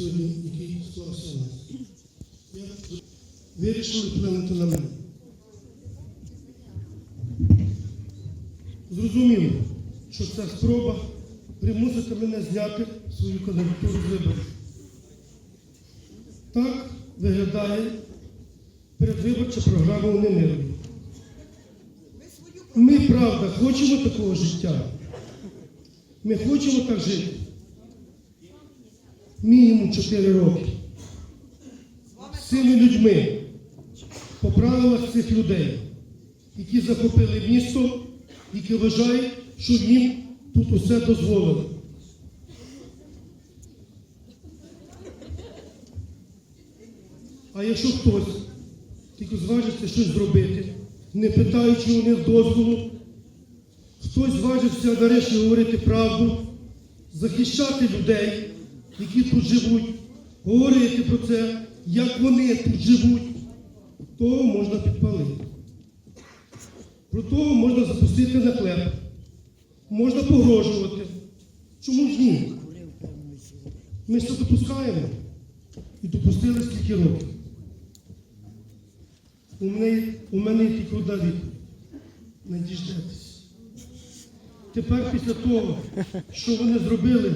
сьогодні, який нас. Я вирішили вплинути на мене. Зрозуміло, що це спроба примусити мене зняти свою кандидатуру виборів. Так виглядає передвиборча програма у Немирові. Ми, правда, хочемо такого життя. Ми хочемо так жити. Мінімум 4 роки. З цими людьми, по правилах цих людей, які захопили місто, які вважають, що їм тут усе дозволено. А якщо хтось тільки зважиться щось зробити, не питаючи у них дозволу, хтось зважився нарешті говорити правду, захищати людей, які тут живуть, говорити про це, як вони тут живуть, того можна підпалити. Про того можна запустити на хлеб, можна погрожувати. Чому ж ні? Ми це допускаємо і допустили скільки років. У мене, у мене тільки одна відповідь. Не діждетесь. Тепер після того, що вони зробили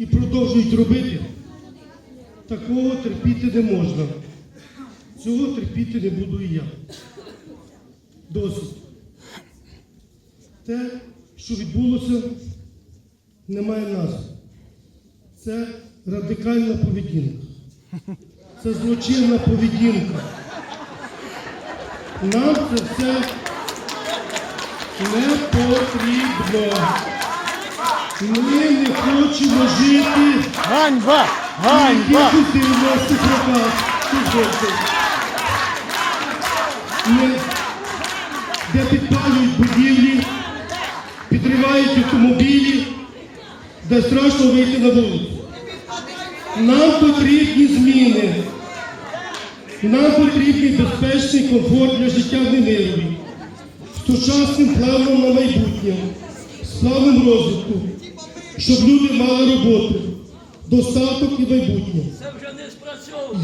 і продовжують робити, такого терпіти не можна. Цього терпіти не буду і я. Досить. Те, що відбулося, не має назви. Це радикальна поведінка. Це злочинна поведінка. Нам це все не потрібно. Ми не хочемо жити Ганьба! Ганьба! 90-х роках. Де підпалюють будівлі, підривають автомобілі, де страшно вийти на вулицю. Нам потрібні зміни. Нам потрібний безпечний комфорт для життя в Немирові, з сучасним планом на майбутнє, з планом розвитку, щоб люди мали роботу, достаток і майбутнє.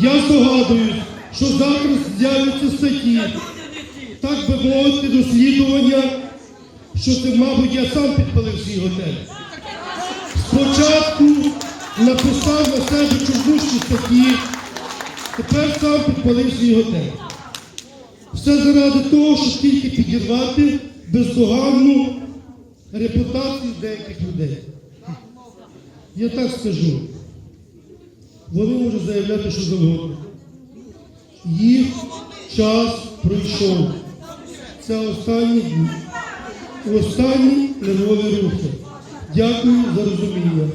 Я здогадуюсь, що завтра з'являться статті, так би мовити, дослідження, що це, мабуть, я сам підпалив свій готель. Спочатку написав на себе чужущі статті, тепер сам підпалив свій готель. Все заради того, щоб тільки підірвати бездоганну репутацію деяких людей. Я так скажу. Вони можуть заявляти, що завгодно. Їх час пройшов. Це останні. Останні нервові рухи. Дякую за розуміння.